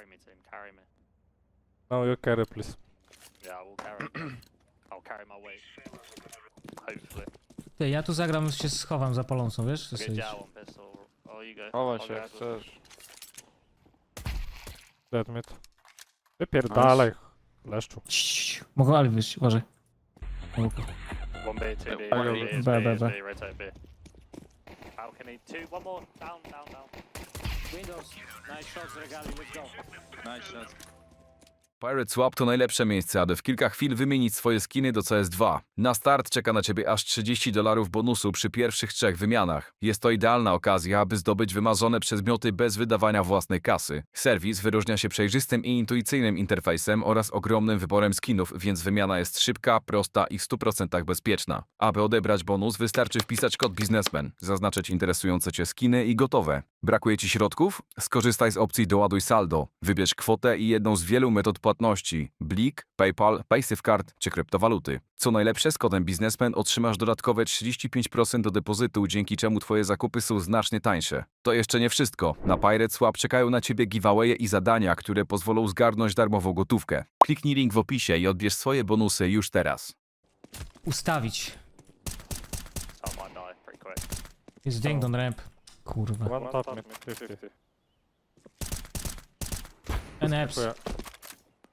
Carry me, team. Carry me. No, you carry, please. Yeah, I will carry. I'll carry my weight. Hopefully. Ty, ja tu zagram, się schowam za polącą, wiesz? Ty Good sobie job on pistol. Oh, you go. Chowaj I'll się jak as well. chcesz. Dead mid. Wypierdalaj, leszczu. Ciii, Mogą ale wyjść, uważaj. One B, two B, one B, B, B, B, is B. B, rotate B. Balcony, two, one more. Down, down, down. Windows, nice shots, Regali, let's go. Nice. Pirate Swap to najlepsze miejsce, aby w kilka chwil wymienić swoje skiny do CS2. Na start czeka na Ciebie aż 30 dolarów bonusu przy pierwszych trzech wymianach. Jest to idealna okazja, aby zdobyć wymarzone przedmioty bez wydawania własnej kasy. Serwis wyróżnia się przejrzystym i intuicyjnym interfejsem oraz ogromnym wyborem skinów, więc wymiana jest szybka, prosta i w 100% bezpieczna. Aby odebrać bonus wystarczy wpisać kod biznesmen, zaznaczyć interesujące Cię skiny i gotowe. Brakuje Ci środków? Skorzystaj z opcji doładuj saldo. Wybierz kwotę i jedną z wielu metod płatności: Blik, PayPal, PaySafeCard czy kryptowaluty. Co najlepsze, z kodem biznesmen otrzymasz dodatkowe 35% do depozytu, dzięki czemu Twoje zakupy są znacznie tańsze. To jeszcze nie wszystko. Na Pirate Swap czekają na Ciebie giveawaye i zadania, które pozwolą zgarnąć darmową gotówkę. Kliknij link w opisie i odbierz swoje bonusy już teraz. Ustawić. Quick. Jest ding on ramp. Kurwa. One top mid, 50. NFs. Dziękuję.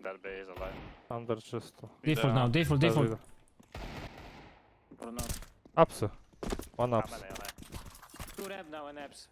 Dead B is alone. Under czysto. Default now, default, default. Leży. Or not. Upsy. One How ups. many are there? Two ramp now and apps.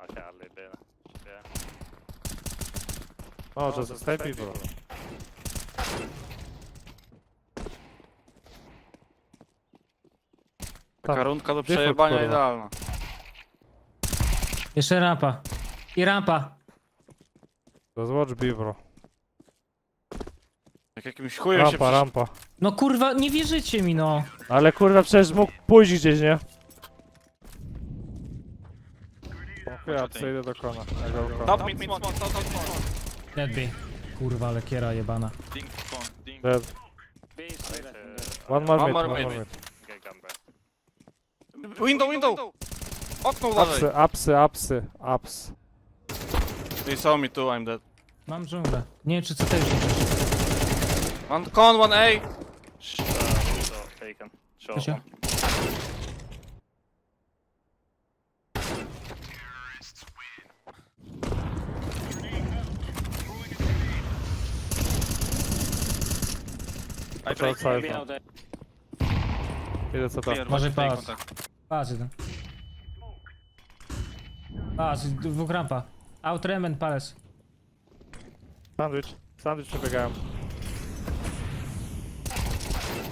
Okay, I'll leave B then. Yeah. O, just stay people. Taka rundka do Default, przejebania kurwa. idealna. Jeszcze rampa. I rampa. Just watch B, bro. Jak jakimś chujem się Rampa, przy... rampa. No kurwa, nie wierzycie mi no. Ale kurwa, przecież mógł pójść gdzieś, nie? Okej, ja przejdę do kona. Ja go kona. Top mid, mid, small, top, top, small. Dead B. Kurwa, ale kiera jebana. Ding, spawn, ding. Dead. One more One mid, more one more mid. Window, window! Okno uważaj. Upsy, upsy, upsy, ups. They saw me too, I'm dead. Mam dżunglę. Nie wiem czy co też. One con, one A. Uh, short beacon. Short Proszę. one. I break. Out there. Idę co to. Może pałac. Pałac jeden. Pałac, dwóch rampa. Outrem and palace. Sandwich. Sandwich przebiegają.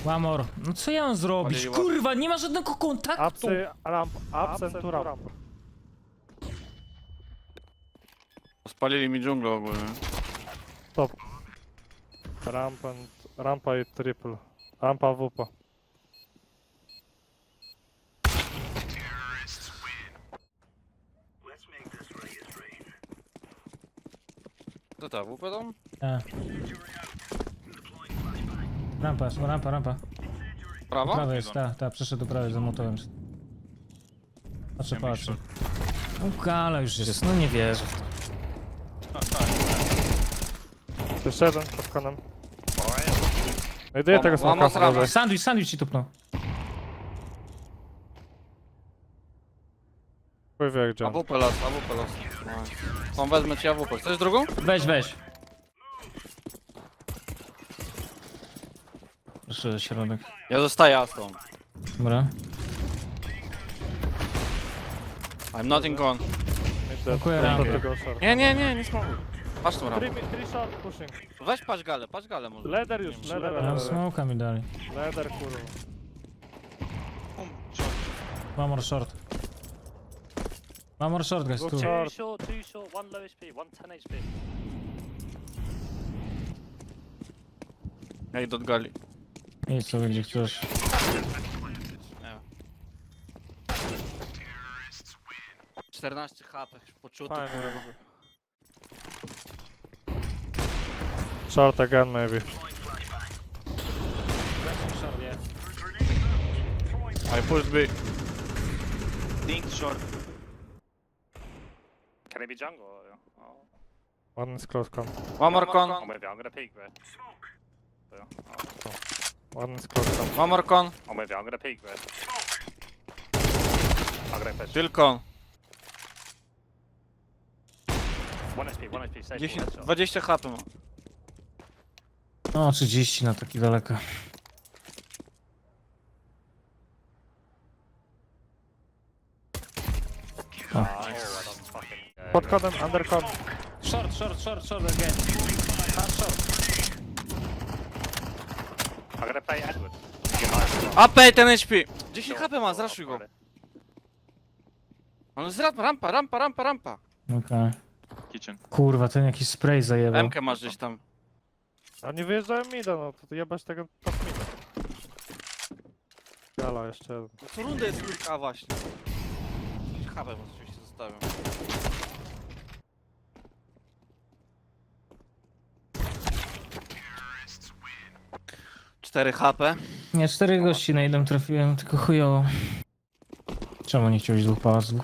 One more. No co ja mam zrobić? Odjęli Kurwa, nie ma żadnego kontaktu. Upsy, ramp, and two ramp. Spalili mi dżunglę ogólnie. Ramp and, rampa i triple. Rampa WP. Co to, WP tam? E. Rampa, rampa, rampa. Prawa? Prawa jest, tak, tak, przeszedł do prawej za motorem. Patrzę, patrzę. No gala już jest, no nie wierzę. Jeszcze jeden pod konem. No i daję tego smoka może. Sandwich, sandwich ci tupnął. Chuj wie gdzie. AWP las, AWP las. Nice. Tam wezmę ci AWP. Chcesz drugą? Weź, weź. Proszę, środek. Ja zostaję Aston. Dobra. I'm not in con. Dziękuję, Do tego. Nie, nie, nie, nie smokuj. Patrz tą Three, mid, three short pushing. Weź patrz galę, patrz galę może. Leder już, leder, Ja mam leder. smoka mi dali. Leder kurwa. One more short. One more short, guys, tu. Short. Two short, two short, one low HP, one 10 HP. Ej, do gali. Idź sobie gdzie chcesz. Nie. 14 HP poczuty. Fajnie robię. Short again maybe. Short, yeah. I pushed B. Ding short. Can it be jungle? Oh. One is close con. One more con. With you. I'm gonna peek there. Yeah, oh, One is close con. One more con. With you. I'm gonna peek there. I'm gonna push. Still con. One SP, one SP, safe. 10, headshot. 20 HP ma. O, 30 na taki daleko. Pod conem, under con. Short, short, short, short again. Hard short. I'm gonna play Edward. AP 10 HP. 10 Short, HP ma, zraszuj go. On z rampa, rampa, rampa, rampa, rampa. Okej. Kitchen. Kurwa, ten jakiś spray zajebał. MK masz gdzieś tam. Oni wyjeżdżają mida, no to jebać tego top mida. Gala jeszcze jeden. No co rundę jest kilka właśnie. 10 HP ma oczywiście zostawiam. Cztery HP. Nie, cztery gości na jednym trafiłem, tylko chujowo. Czemu nie chciałeś dwóch pałaców?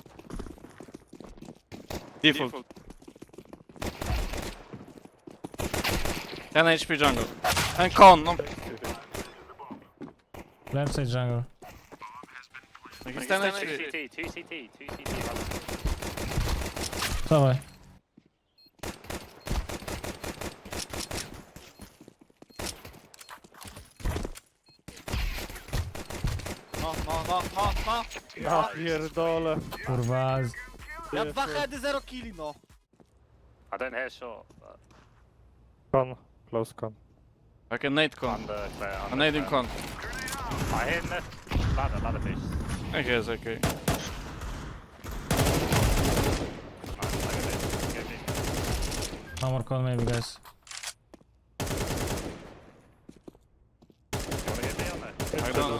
Default. Ten HP jungle. Ten con, no. Left side jungle. Ten Two HP. CT, two CT, two CT. Dawaj. Ja pierdolę. Kurwa. z- Ja dwa heady, zero killi, no. I don't hear short. But Con. Close con. I can nade con. under clear. In clear. con. I hear left. Ladder, ladder fish. Okay, jest okay. Nice. One more call maybe guys.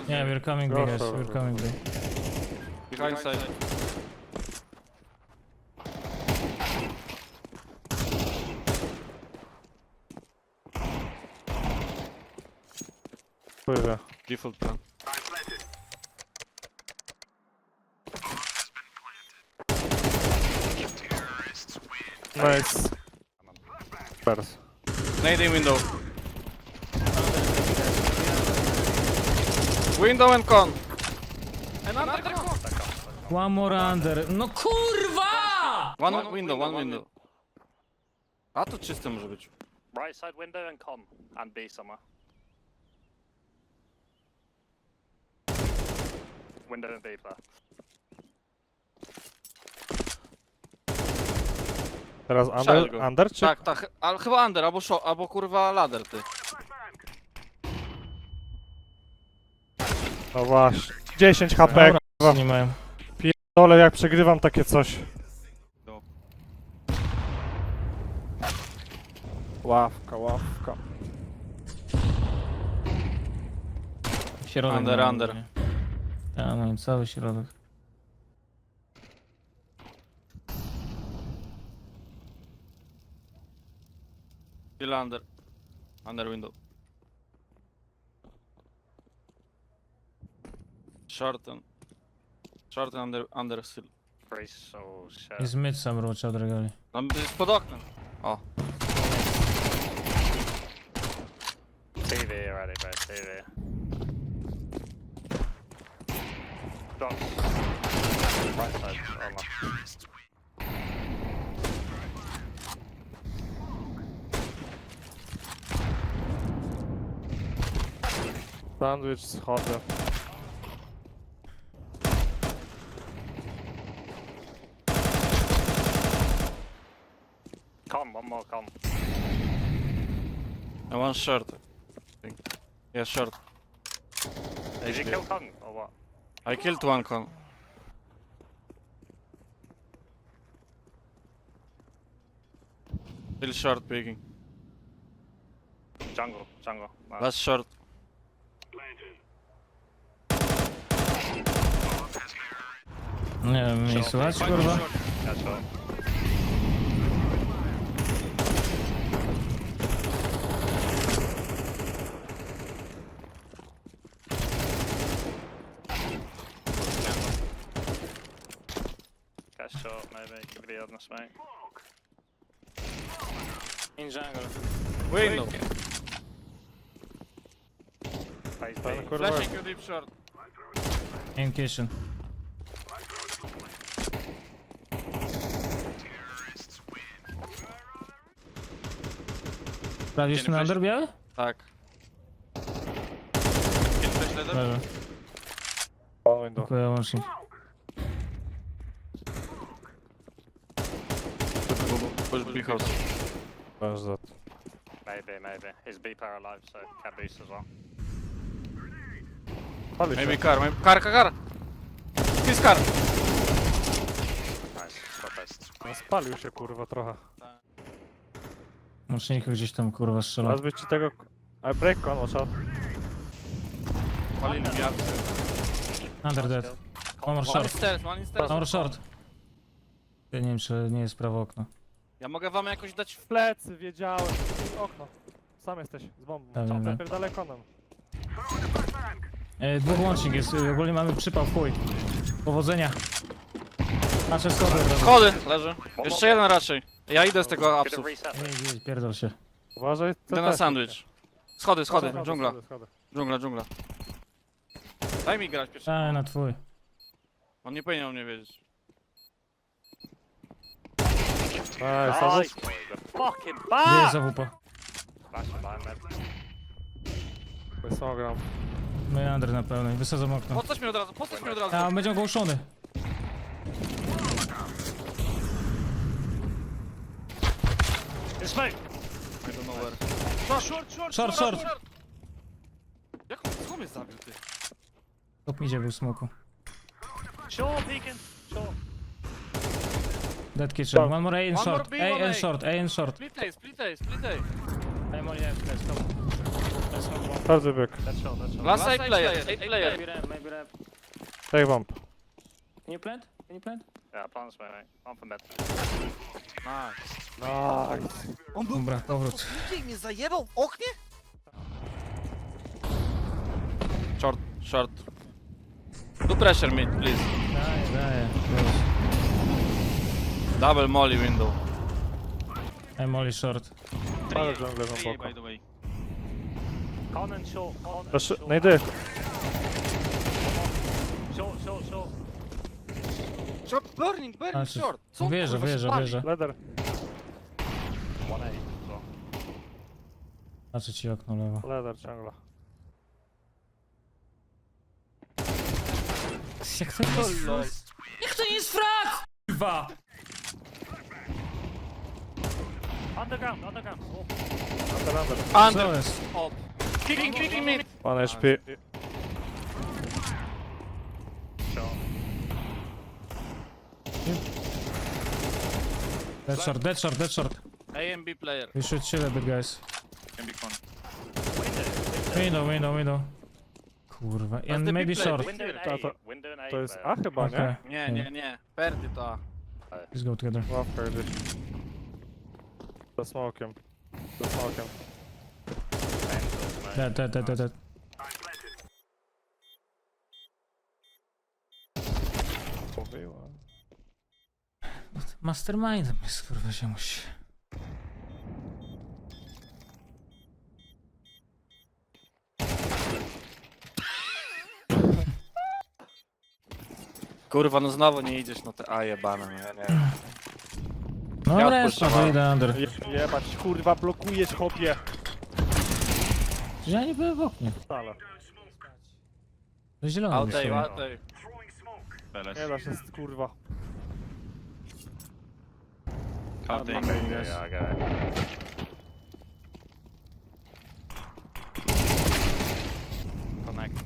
Yeah, we're coming B guys, for we're coming B. Behind side. Pływę. Default plan. Nice. Pers. Nade in window. Window and con. And under con. One more under. No kurwa! One window, one window. A to czyste może być. Right side window and con. And B somewhere. Window and B player. Teraz under, under czy? Tak, tak, ale chyba under, albo show, albo kurwa ladder ty. No właśnie. 10 HP, Dobra, kurwa. nie mają. Dole jak przegrywam takie coś. No. Ławka, ławka. Środek. Under, mają, under. nie? Ja mają cały środek. Still under. Under window. Short and... Short and under, under still. Free so shit. Jest mid sam rocze odregali. Tam jest pod oknem. O, TV already, bro. TV. Drop. Right side. Oh, no. Sandwich schodzę. Con, one more con. and one short. I think. Yeah, short. Did you kill con or what? I killed one con. Still short peeking. Jungle, jungle. Nice. Last short. Nie wiem, słychać kurwa? Yeah, sure. It the other smoke. jungle. Window. Ten B. kurwa. Flashing you deep short. In kitchen. Sprawdzisz ten under biały? Tak. Kiedy flash leather? Leży. One window. Dziękuję łącznik. Push B house. Where's that? Maybe, maybe. Is B power alive, so can boost as well. Pali Maybe się. car, maybe car, car, car. This car. Nice. Stop it. No, Spalił się kurwa trochę. Łącznik gdzieś tam kurwa strzela. Raz być ci tego... I break on, watch out. Palili mi apsy. Under dead. One more One short. stairs, one stairs. One more short. Ja nie wiem czy nie jest prawo okno. Ja mogę wam jakoś dać w Plecy, wiedziałem. Okno. Sam jesteś, z bombą. Wiem, Najpierw dalej konem. E, dwóch łącznik jest, e, ogólnie mamy przypał w chuj. Powodzenia. Patrzę schody od razu. Schody, leży. Jeszcze jeden raczej. Ja idę z tego Could apsów. have reset it. Nie, nie, pierdol się. Uważaj, Idę na sandwich. Schody, schody, dżungla, schody. dżungla, dżungla. Daj mi grać pierwszy. A, na twój. On nie powinien o mnie wiedzieć. Nice, fucking fuck! jest AWP? Mid. Są gram. My under na pełnej, wysadzam okno. Podstać mnie od razu, podstać mnie od razu. A, będzie ogłuszony. It's know where. Short, short, Short, short. Jak on, co mnie zabił, ty? Top midzie był smoku. Sure, Beacon. Sure. Dead kitchen. Short. One more A in One short. more B, A one A. short, A and short. Split A, split A, split A. I'm only left, let's go. Let's sure, that's sure. Last A player, A player. Maybe ramp, maybe ramp. Take bomb. Can you plant? Can you plant? Yeah, plan smoke, mate. One for mid. Nice. Nice. Dobra, powrót. mnie zajebał w oknie? Short, short. Do pressure mid, please. Daję, daję. Double molly window. I'm only short. Ale dżunglę głęboko. the way. Con and short. Con and Proszę, short. najdy. Short, short, short. Short, burning, burning, Znaczy, short. Co Wierzę, kurwa się wierzę, pali? wierzę. Leder. One. Patrzę ci okno lewo. Leder ciągle. Jak to nie jest? Jak to nie jest frag? Kurwa! Underground, underground. Oh. Under, under. Co Under, jest? up. Kicking, kicking mid. One HP. Dead short, dead short, dead short. A and B player. We should chill a bit, guys. Can be. Window, window, window. Kurwa. And maybe short. Window and To- A. to- Window and A. To jest player. A chyba, nie? Okay. Nie, nie, nie. Perdy to A. Let's go together. Ławka gdzieś. Za smokiem. Za smokiem. Dead, dead, dead, dead, dead. Mówiłem. Mastermindem jest kurwa ziomuś. Kurwa, no znowu nie idziesz na te A jebane, no ja nie wiem. No Ja reszta, odpuszczam. idę under. Je, jebać, kurwa, blokujesz. Przecież ja nie byłem w oknie. Wcale. To zielony Out był A, sobie. out A. Nie da się, kurwa. Out A. Yeah, I got it. Connect.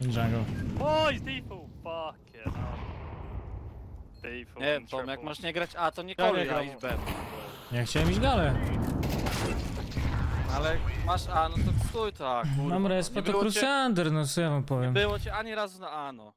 Jungle. He's default. Nie, Tom, jak masz nie grać A, to nie Ja nie koluj A gram. i B. Ja chciałem iść galę. Ale masz A, no to stój tak, kurwa. Mam respa, Nie to było cię- Crusader, no co ja wam powiem. Było cię ani razu na A, no.